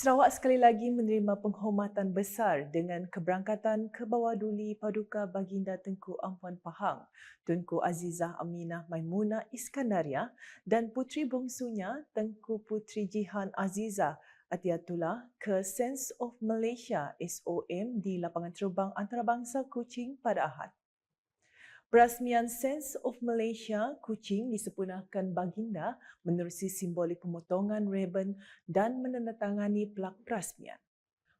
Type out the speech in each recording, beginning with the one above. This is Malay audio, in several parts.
Sarawak sekali lagi menerima penghormatan besar dengan keberangkatan ke bawah duli Paduka Baginda Tengku Ampuan Pahang, Tunku Azizah Aminah Maimuna Iskandaria dan puteri bongsunya Tengku Puteri Jihan Azizah Atiatullah ke Sense of Malaysia SOM di lapangan terbang antarabangsa Kuching pada Ahad. Perasmian Sense of Malaysia Kuching disempurnakan baginda menerusi simbolik pemotongan rebon dan menandatangani pelak perasmian.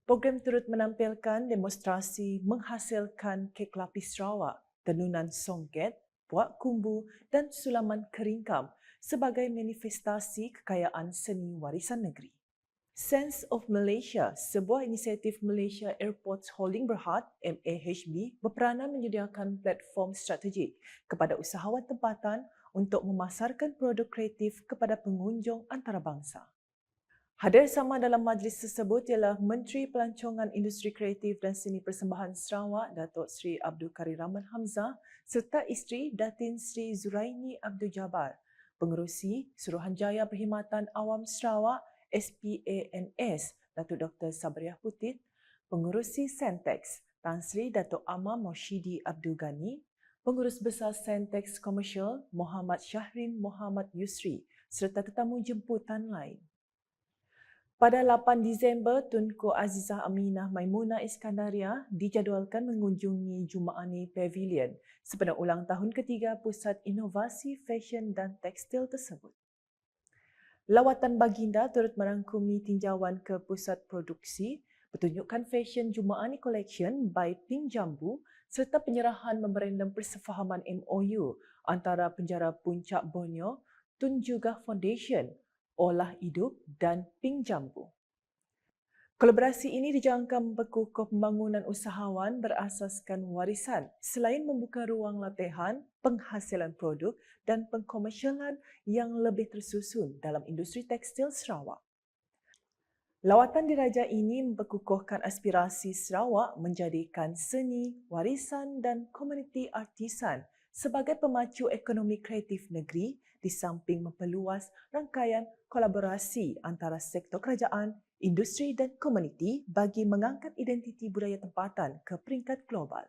Program turut menampilkan demonstrasi menghasilkan kek lapis Sarawak, tenunan songket, puak kumbu dan sulaman keringkam sebagai manifestasi kekayaan seni warisan negeri. Sense of Malaysia, sebuah inisiatif Malaysia Airports Holding Berhad MAHB berperanan menyediakan platform strategik kepada usahawan tempatan untuk memasarkan produk kreatif kepada pengunjung antarabangsa. Hadir sama dalam majlis tersebut ialah Menteri Pelancongan Industri Kreatif dan Seni Persembahan Sarawak Datuk Seri Abdul Karim Rahman Hamzah serta isteri Datin Sri Zuraini Abdul Jabbar, Pengerusi Suruhanjaya Perkhidmatan Awam Sarawak SPANS Datuk Dr. Sabriah Putit, Pengurusi Sentex Tan Sri Datuk Amma Moshidi Abdul Ghani, Pengurus Besar Sentex Commercial Muhammad Syahrin Muhammad Yusri serta tetamu jemputan lain. Pada 8 Disember, Tunku Azizah Aminah Maimuna Iskandaria dijadualkan mengunjungi Jumaani Pavilion sepenuh ulang tahun ketiga Pusat Inovasi Fashion dan Tekstil tersebut. Lawatan baginda turut merangkumi tinjauan ke pusat produksi, pertunjukan fashion Jumaani Collection by Pink Jambu serta penyerahan memorandum persefahaman MOU antara penjara Puncak Borneo, Tun Juga Foundation, Olah Hidup dan Pink Jambu. Kolaborasi ini dijangka memperkukuh pembangunan usahawan berasaskan warisan selain membuka ruang latihan, penghasilan produk dan pengkomersialan yang lebih tersusun dalam industri tekstil Sarawak. Lawatan diraja ini memperkukuhkan aspirasi Sarawak menjadikan seni, warisan dan komuniti artisan sebagai pemacu ekonomi kreatif negeri di samping memperluas rangkaian kolaborasi antara sektor kerajaan, industri dan komuniti bagi mengangkat identiti budaya tempatan ke peringkat global.